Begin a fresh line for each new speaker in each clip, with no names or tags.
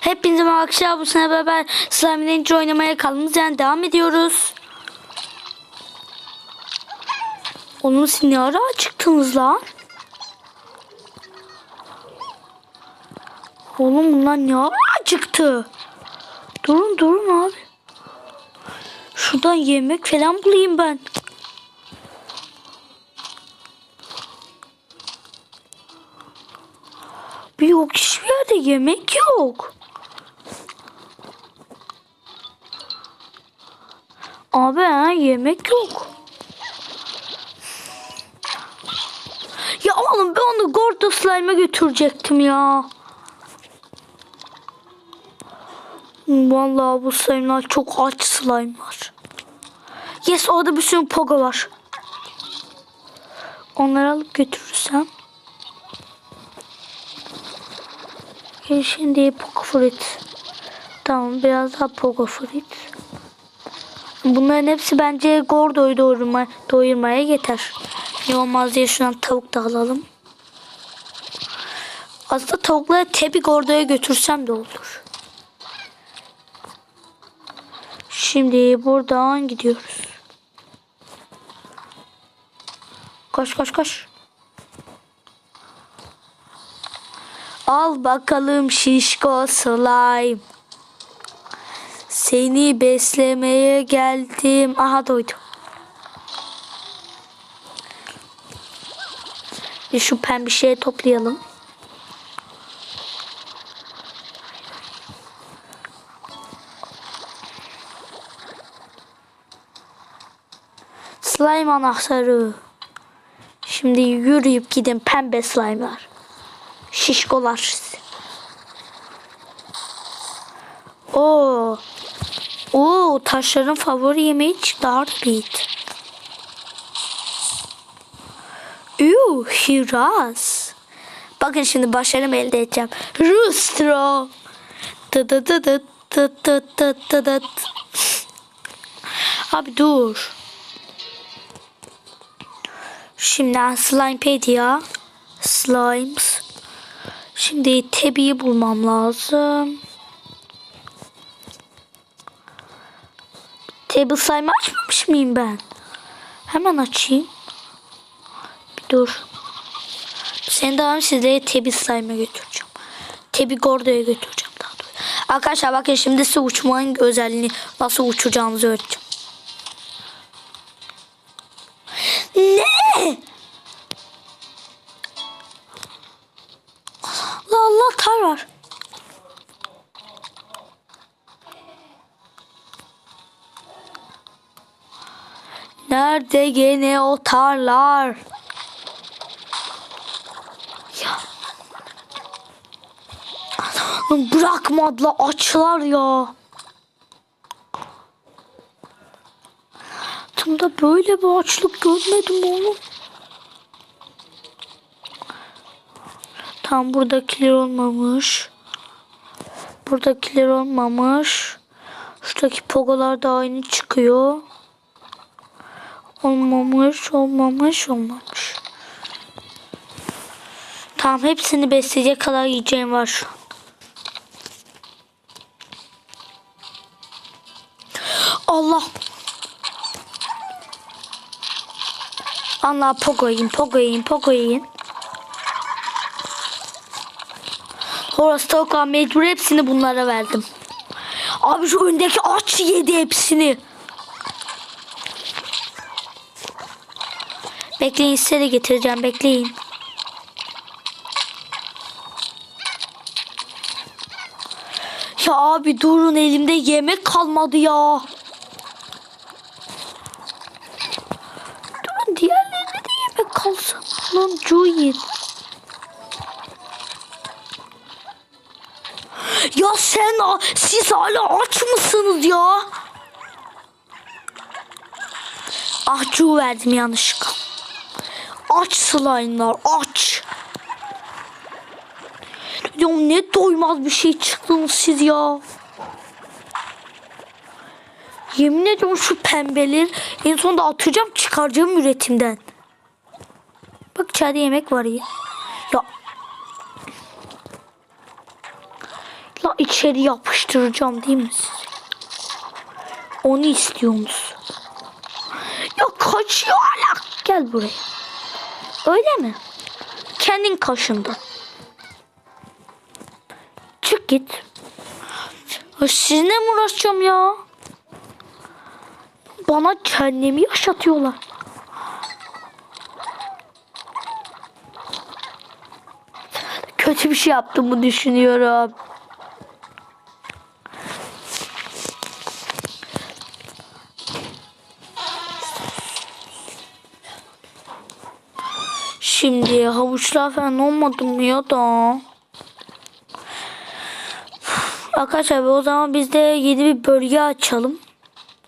Hepinize merhaba arkadaşlar. Bu sene beraber Slime Ranger oynamaya kaldığımız yani devam ediyoruz. Oğlum siz ara çıktınız lan? Oğlum bunlar ne ara çıktı? Durun durun abi. Şuradan yemek falan bulayım ben. Bir yok hiçbir yerde yemek yok. Abi ha, yemek yok. Ya oğlum ben onu Gordo Slime'a götürecektim ya. Vallahi bu slime'lar çok aç slime'lar. Yes orada bir sürü pogo var. Onları alıp götürürsem. Şimdi pogo fruit. Tamam biraz daha pogo fruit. Bunların hepsi bence Gordo'yu doyurma, doyurmaya yeter. Ne olmaz diye şundan tavuk da alalım. Aslında tavukları tebi Gordo'ya götürsem de olur. Şimdi buradan gidiyoruz. Koş koş koş. Al bakalım şişko slime. Seni beslemeye geldim. Aha doydum. Bir şu pembe şeyi toplayalım. Slime anahtarı. Şimdi yürüyüp gidin pembe slime'lar. Şişkolar. Oo. Oo, taşların favori yemeği Heartbeat. Üü, Hiraz. Bakın şimdi başarım elde edeceğim. Rustro. Dı dı dı dı dı. Abi dur. Şimdi Slimepedia. Slimes. Şimdi Tebi'yi bulmam lazım. Table slime açmamış mıyım ben? Hemen açayım. Bir dur. Seni daha sizlere Tebi slime'a götüreceğim. Tebi Gordo'ya götüreceğim daha doğrusu. Arkadaşlar bakın şimdi size uçmanın özelliğini nasıl uçacağımızı öğreteceğim. Nerede gene o tarlar? Ya. Bırakmadılar açlar ya. Hayatımda böyle bir açlık görmedim oğlum. Tam buradakiler olmamış. Buradakiler olmamış. Şuradaki pogolar da aynı çıkıyor. Olmamış, olmamış, olmamış. Tamam hepsini besleyecek kadar yiyeceğim var. Allah. Allah pogo yiyin, pogo yiyin, pogo yiyin. Horace Tavuk'a mecbur hepsini bunlara verdim. Abi şu öndeki aç yedi hepsini. Bekleyin size de getireceğim bekleyin. Ya abi durun elimde yemek kalmadı ya. Durun diğerlerine de yemek kalsın. Lan Juliet. Ya sen siz hala aç mısınız ya? Ah cu verdim yanlışlıkla. Aç slime'lar aç. Ya ne doymaz bir şey çıktınız siz ya. Yemin ediyorum şu pembeleri en sonunda atacağım çıkaracağım üretimden. Bak içeride yemek var ya. Ya. La içeri yapıştıracağım değil mi size? Onu istiyorsunuz. Ya kaçıyor hala. Gel buraya. Öyle mi? Kendin kaşındın. Çık git. Sizinle mi uğraşacağım ya? Bana kendimi yaşatıyorlar. Kötü bir şey yaptığımı düşünüyorum. Şimdi havuçlar falan olmadı mı ya da? Arkadaşlar o zaman biz de yeni bir bölge açalım.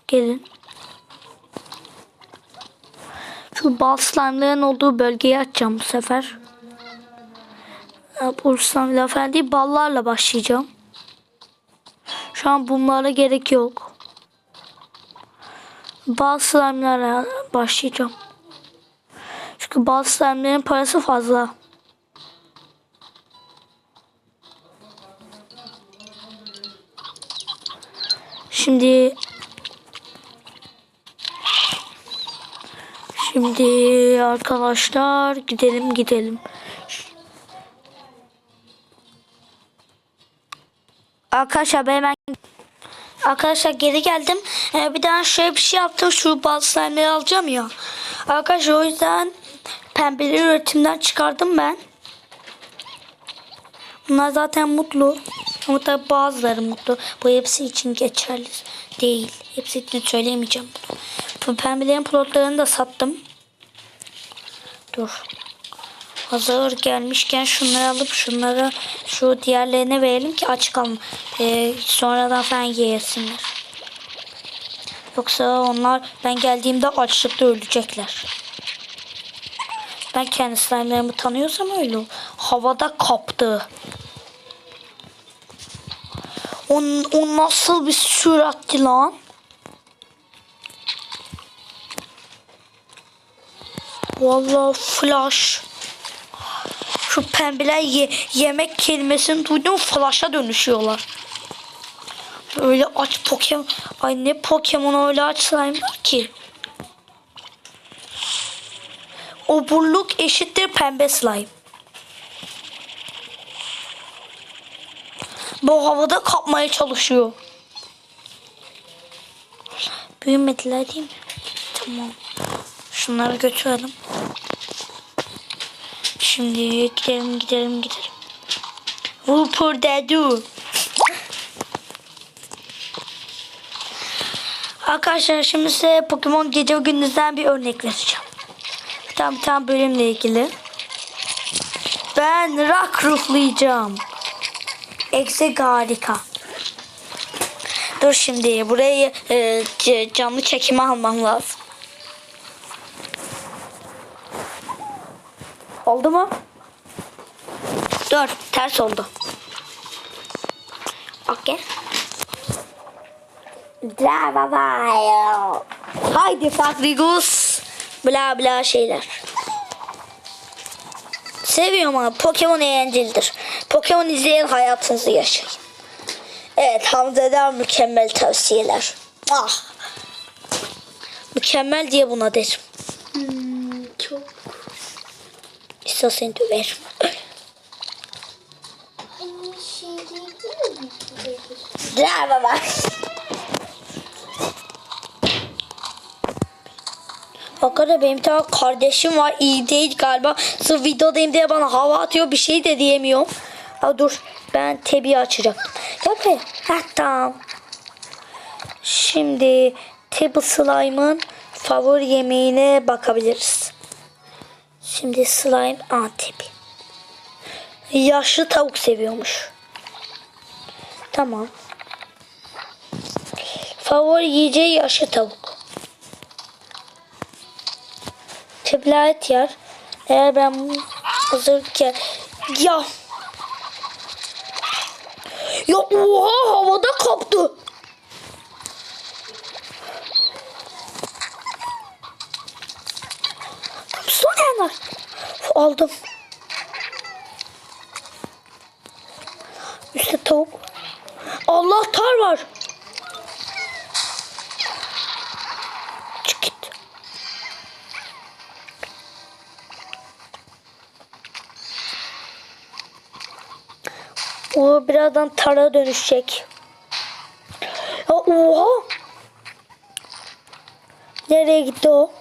Gelin. Şu bal slime'ların olduğu bölgeyi açacağım bu sefer. Bu slime'la falan değil ballarla başlayacağım. Şu an bunlara gerek yok. Bal slime'lara başlayacağım. Çünkü bal slime'ların parası fazla. Şimdi Şimdi arkadaşlar gidelim gidelim. Arkadaşlar ben hemen Arkadaşlar geri geldim. Ee, bir daha şöyle bir şey yaptım. Şu bazı slime'leri alacağım ya. Arkadaşlar o yüzden pembeleri üretimden çıkardım ben. Bunlar zaten mutlu. Ama tabi bazıları mutlu. Bu hepsi için geçerli değil. Hepsi için söyleyemeyeceğim bunu. Bu pembelerin plotlarını da sattım. Dur. Hazır gelmişken şunları alıp şunları şu diğerlerine verelim ki aç kalma. Ee, sonradan falan yesinler. Yoksa onlar ben geldiğimde açlıkta ölecekler. Ben kendi slime'larımı tanıyorsam öyle ol. Havada kaptı. O, o nasıl bir süratti lan? Vallahi flash. Şu pembeler ye- yemek kelimesini duydum flash'a dönüşüyorlar. Öyle aç Pokemon. Ay ne Pokemon öyle aç slime ki. Oburluk eşittir pembe slime. Bu havada kapmaya çalışıyor. Büyümediler değil mi? Tamam. Şunları götürelim. Şimdi gidelim gidelim gidelim. Whooper Dadu. Arkadaşlar şimdi size Pokemon gece ve gündüzden bir örnek vereceğim. Tane, bir tane bölümle ilgili. Ben rock ruhlayacağım. Eksik harika. Dur şimdi burayı e, canlı çekime almam lazım. Oldu mu? Dur ters oldu. Okey. Haydi Fakrigos. Bla bla şeyler. Seviyorum ama Pokemon eğlencelidir. Pokemon izleyen hayatınızı yaşayın. Evet Hamza'dan mükemmel tavsiyeler. Ah. Mükemmel diye buna derim.
Çok
İstersen döverim.
aynı şey değil mi?
Bla baba. Hakikaten benim bir tane kardeşim var iyi değil galiba. Sırf videodayım diye bana hava atıyor bir şey de diyemiyorum. Ha dur ben tebiyi açacaktım. Gel buraya. Heh tamam. Şimdi Tebi Slime'ın favori yemeğine bakabiliriz. Şimdi slime antebi. Yaşlı tavuk seviyormuş. Tamam. Favori yiyeceği yaşlı tavuk. Teblayet yer. Eğer ben hazırken ya ya oha havada kaptı. Son hemen. Aldım. İşte tavuk. Allah tar var. O birazdan tara dönüşecek. Ya oha. Nereye gitti o?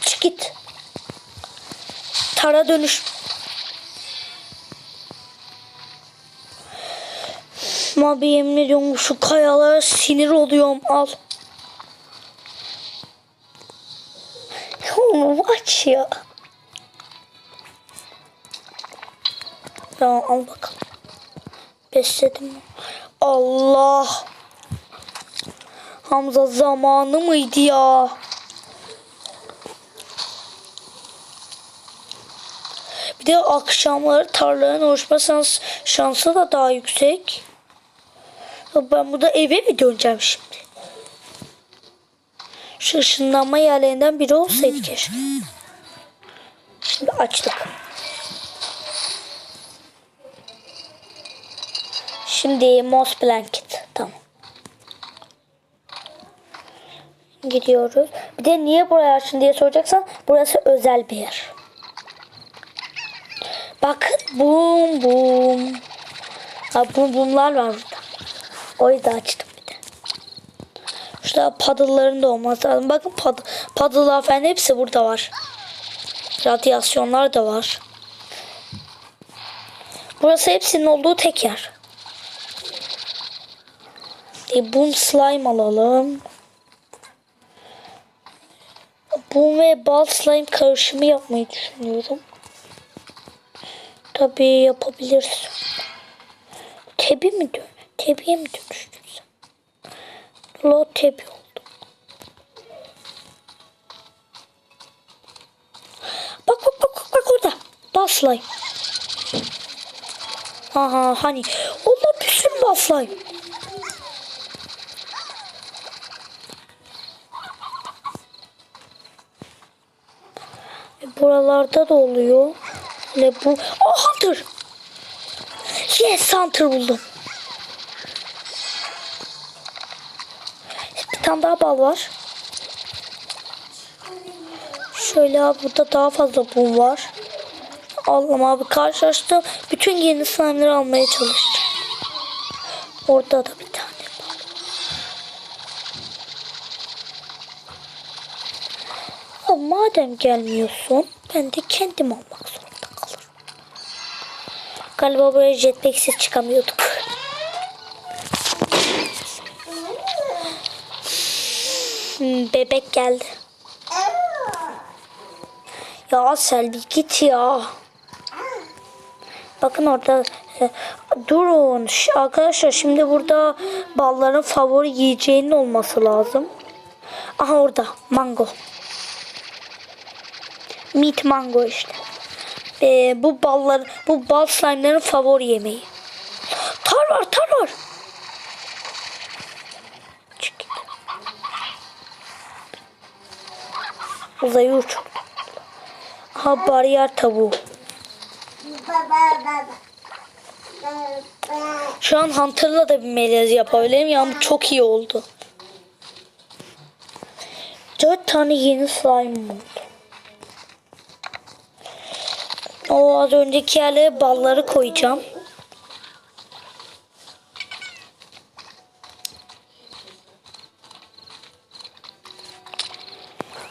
Çık git. Tara dönüş. Abi yemin ediyorum şu kayalara sinir oluyorum. Al. Onu aç ya. Tamam al bakalım. Besledim. Allah. Hamza zamanı mıydı ya? Bir de akşamları tarlaların oluşma şans, şansı da daha yüksek. Ben burada eve mi döneceğim şimdi? Şu ışınlanma yerlerinden biri olsaydı keşke. Şimdi açtık. Şimdi moss blanket. Tamam. Gidiyoruz. Bir de niye buraya açtın diye soracaksan burası özel bir yer. Bakın bum bum. Ha bum bumlar var burada. O yüzden açtım bir de. Şurada paddle'ların da olması lazım. Bakın pad paddle'lar falan hepsi burada var. Radyasyonlar da var. Burası hepsinin olduğu tek yer. E, boom slime alalım. Boom ve bal slime karışımı yapmayı düşünüyorum. Tabii yapabilirsin. Tebi mi dön? Tebiye mi dönüştün sen? Lo tebi oldu. Bak bak bak bak, bak orada. Bal slime. Aha hani. Allah bir sürü bal slime. Buralarda da oluyor. Ne bu? Oh Hunter! Yes Hunter buldum. Bir tane daha bal var. Şöyle abi burada daha fazla bul var. Allah'ım abi karşılaştım. Bütün yeni slime'ları almaya çalıştım. Orada da bir tane bal. Ya madem gelmiyorsun ben de kendim almak zorunda kalırım. Galiba buraya jetpack'siz çıkamıyorduk. Hmm, bebek geldi. Ya Selvi git ya. Bakın orada e, durun arkadaşlar şimdi burada balların favori yiyeceğinin olması lazım. Aha orada mango. Meat mango işte. Ee, bu ballar, bu bal slime'ların favori yemeği. Tar var, tar var. Çık git. Uzayı uç. Ha bariyer tavuğu. Şu an Hunter'la da bir melez yapabilirim ya bu çok iyi oldu. Dört tane yeni slime. O az önceki yerlere balları koyacağım.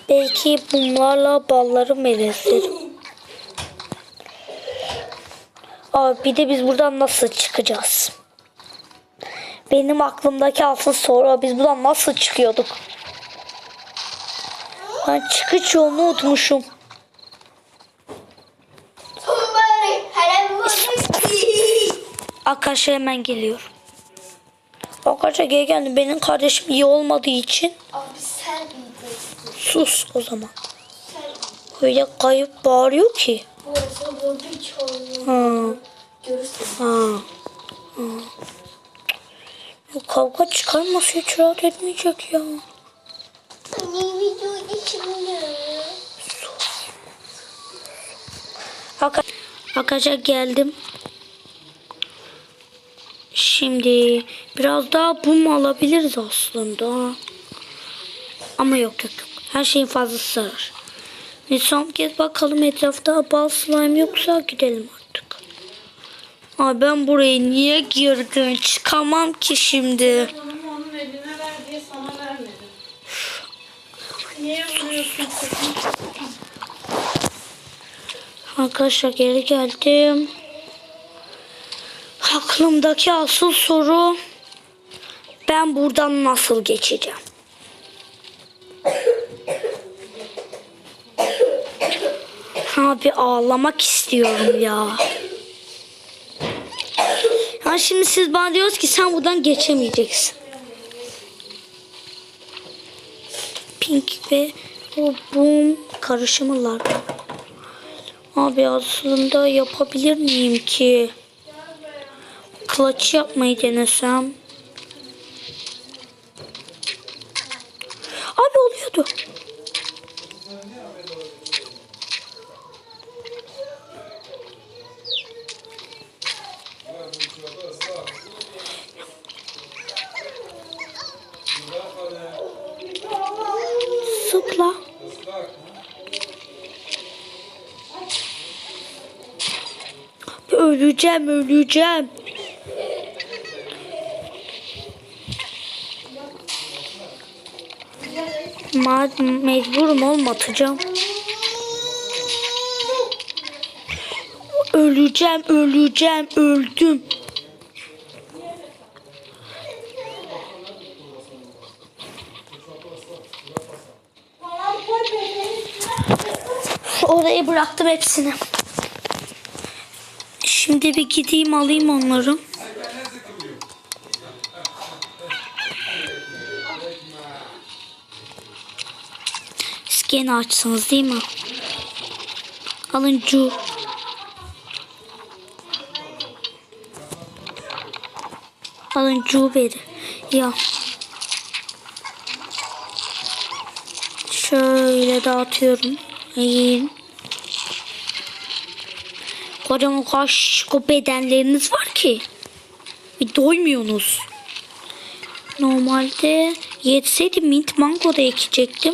Belki bunlarla balları melezlerim. Abi bir de biz buradan nasıl çıkacağız? Benim aklımdaki asıl soru biz buradan nasıl çıkıyorduk? Ben çıkış yolunu unutmuşum. Arkadaşlar hemen geliyorum. Arkadaşlar geri geldi. Benim kardeşim iyi olmadığı için
Abi sen
sus o zaman. Öyle kayıp bağırıyor ki. Ha, ha, ha. Kavga çıkarması hiç rahat etmeyecek ya. Arkadaşlar geldim. Şimdi biraz daha bum alabiliriz aslında. Ama yok yok yok. Her şeyin fazlası zarar. Bir son kez bakalım etrafta bal slime yoksa gidelim artık. Abi ben buraya niye girdim? Çıkamam ki şimdi.
Onun eline ver diye sana vermedim. Niye vuruyorsun?
Arkadaşlar geri geldim. Aklımdaki asıl soru ben buradan nasıl geçeceğim? Abi ağlamak istiyorum ya. Ha şimdi siz bana diyorsunuz ki sen buradan geçemeyeceksin. Pink ve o boom karışımılar. Abi aslında yapabilir miyim ki? Clutch yapmayı denesem. Abi oluyordu. Sıkla. Öleceğim, öleceğim. Madem mecburum oğlum atacağım. Öleceğim, öleceğim, öldüm. Oraya bıraktım hepsini. Şimdi bir gideyim alayım onları. Gene açsınız değil mi? Alın cu. Alın cu beri. Ya. Şöyle dağıtıyorum. Yiyin. Kocaman kaç bedenleriniz var ki. Bir doymuyorsunuz. Normalde yetseydi mint mango da ekecektim.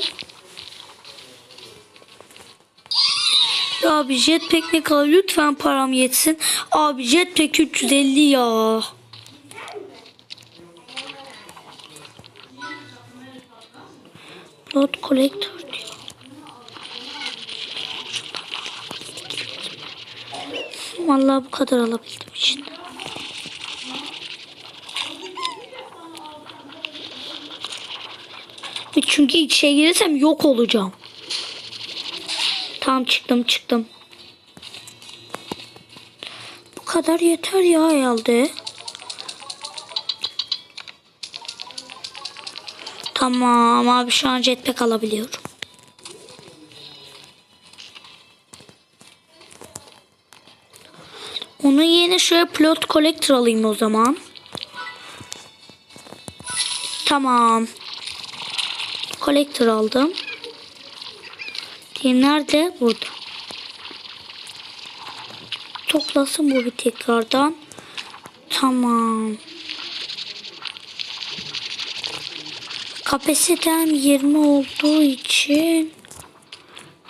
Abi jetpack ne kadar lütfen param yetsin. Abi jetpack 350 ya. Blood collector diyor. Vallahi bu kadar alabildim için. Çünkü içe girirsem yok olacağım. Tamam çıktım çıktım. Bu kadar yeter ya herhalde. Tamam abi şu an jetpack alabiliyorum. Onun yerine şöyle plot collector alayım o zaman. Tamam. Collector aldım. Diğeri nerede? Burada. Toplasın bu bir tekrardan. Tamam. Kapasitem 20 olduğu için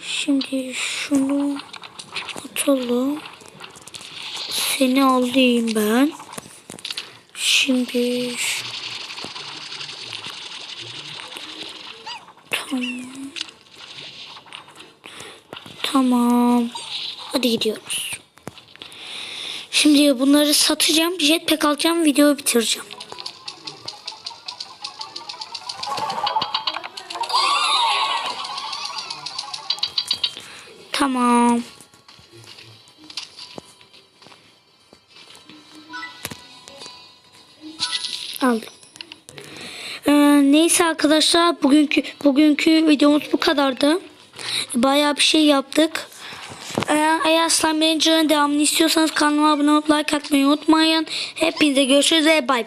şimdi şunu atalım. Seni alayım ben. Şimdi şu- tamam. Tamam. Hadi gidiyoruz. Şimdi bunları satacağım. Jetpack alacağım. Videoyu bitireceğim. Tamam. Aldım. Ee, neyse arkadaşlar bugünkü bugünkü videomuz bu kadardı. Bayağı bir şey yaptık. Eğer, Slime Ranger'ın devamını istiyorsanız kanalıma abone olup like atmayı unutmayın. Hepinize görüşürüz ve bay.